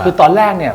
คือตอนแรกเนี่ย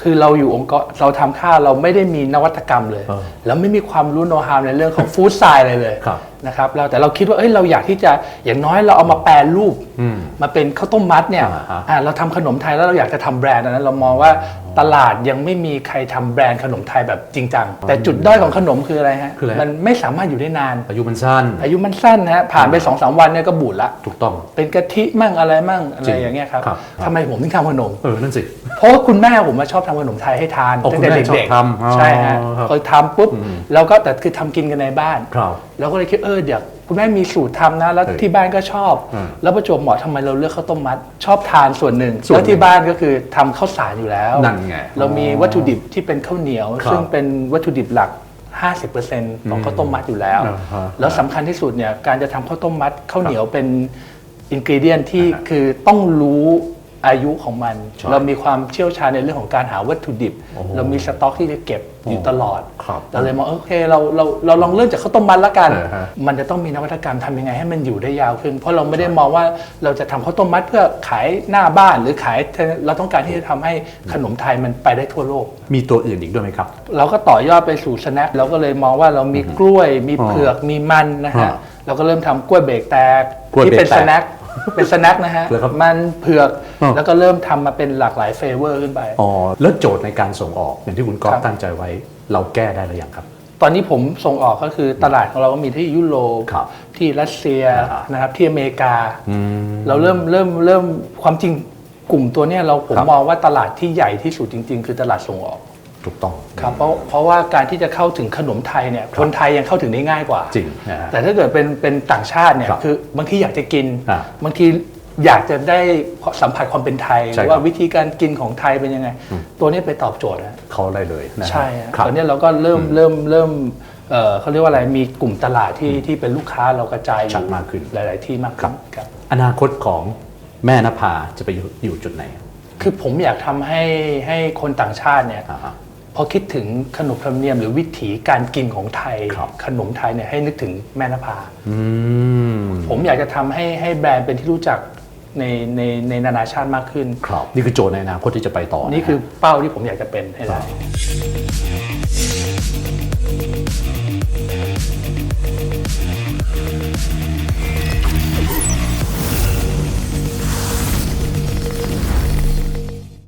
คือเราอยู่องค์กรเราทำข้าวเราไม่ได้มีนวัตกรรมเลยเออแล้วไม่มีความรู้โน้ตฮาวในเรื่องของฟู้ดไซน์อะไรเลยครับ นะครับเราแต่เราคิดว่าเอ้ยเราอยากที่จะอย่างน้อยเราเอามาแปรรูปอืมมาเป็นข้าวต้มมัดเนี่ยอ่าฮะอ่าเราทำขนมไทยแล้วเราอยากจะทำแบรนด์อันนั้นเรามองว่าตลาดยังไม่มีใครทำแบรนด์ขนมไทยแบบจริงจังแต่จุดด้อยของขนมคืออะไรฮะคืออะไรมันไม่สามารถอยู่ได้นาน อายุมันสั้น อายุมันสั้นนะฮะผ่านไปสองสามวันเนี่ยก็บูดละถูกต้องเป็นกะทิมั่งอะไรมั่งอะไรจริงอย่างเงี้ยครับครับทำไมผมถึงทำขนมเออนั่นสิเพราะว่าคุณแม่ผมมาชอบทำขนมไทยให้ทานอ๋อตั้งแต่คุณแม่ชอบเด็กทำอ๋อๆใช่ฮะครับพอทำปุ๊บเราก็แต่คือทำกินกันในบ้านครับเราก็เลยคิดเออเดี๋ยวคุณแม่มีสูตรทำนะ แล้วเออที่บ้านก็ชอบอืมแล้วประจวบเหมาะทำไมเราเลือกข้าวต้มมัด ชอบทานส่วนหนึ่งส่วนหนึ่งแล้วที่บ้านก็คือทำข้าวสารอยู่แล้วนั่นไงเรามีวัตถุดิบที่เป็นข้าวเหนียวครับซึ่งเป็นวัตถุดิบหลัก 50%ของข้าวต้มมัดอยู่แล้วอ่าฮะแล้วสำคัญที่สุดเนี่ยการจะทำข้าวต้มมัดข้าวเหนียวเป็นอินก e เดียนที่คือต้องรู้ อายุของมันใช่เรามีความเชี่ยวชาญในเรื่องของการหาวัตถุดิบโอ้โหเรามีสต็อกที่จะเก็บอยู่ตลอดครับเราเลยมองโอเคเราเราเราลองเริ่มจากข้าวต้มมัดละกันเออฮะมันจะต้องมีนวัตกรรมทำยังไงให้มันอยู่ได้ยาวขึ้น เพราะเราไม่ได้มองว่าเราจะทำข้าวต้มมัดเพื่อขายหน้าบ้านหรือขายเราต้องการที่จะทำให้ขนมไทยมันไปได้ทั่วโลก มีตัวอื่นอีกด้วยไหมครับ เราก็ต่อยอดไปสู่สแน็คเราก็เลยมองว่าเรามีกล้วย มีอ๋อเผือกมีมันนะฮะอ่าเราก็เริ่มทำกล้วยเบรกแตกกล้วยที่เป็นเบรกแตสกแน็ค เป็นสแน็คนะฮะ เหรอครับมันเผือกอ๋อ แล้วก็เริ่มทำมาเป็นหลากหลายเฟเวอร์ขึ้นไป อ๋อแล้วโจทย์ในการส่งออกอย่างที่คุณก๊อฟครับ ตั้งใจไว้ เราแก้ได้หรือยังครับ ตอนนี้ผมส่งออกก็คือตลาดของเราก็มีที่ยุโรปครับที่รัสเซียอ่าน นะครับที่อเมริกา อืม เราเริ่มเริ่มเริ่มความจริงกลุ่มตัวเนี้ยเราผมครับ มองว่าตลาดที่ใหญ่ที่สุดจริง ๆ คือตลาดส่งออก ถูกต้องครับเพราะเพราะว่าการที่จะเข้าถึงขนมไทยเนี่ยคนไทยยังเข้าถึงได้ง่ายกว่าจริงนะฮะ แต่ถ้าเกิดเป็นเป็นต่างชาติเนี่ยครับคือบางทีอยากจะกิน อ่าบางทีอยากจะได้สัมผัสความเป็นไทยใช่ครับว่าวิธีการกินของไทยเป็นยังไง ตัวนี้ไปตอบโจทย์นะ เขาได้เลยนะฮะใช่ฮะครับ ตอนนี้เราก็เริ่มเริ่มเริ่มเอ่อเขาเรียกว่าอะไรมีกลุ่มตลาดที่ที่เป็นลูกค้าเรากระจายอชัดยู่มากขึ้น หลาย ๆ ที่มากขึ้นครับ อนาคตของแม่นภาจะไปอยู่อยู่จุดไหน คือผมอยากทำให้ให้คนต่างชาติเนี่ยอ่าฮะ พอคิดถึงขนบธรรมเนียมหรือวิถีการกินของไทยครับขนมไทยเนี่ยให้นึกถึงแม่นภาอืมผมอยากจะทำให้ให้แบรนด์เป็นที่รู้จักในในในนานาชาติมากขึ้นครับนี่คือโจทย์ในอนาคตที่จะไปต่อ นี่ะฮะคือเป้าที่ผมอยากจะเป็นให้ได้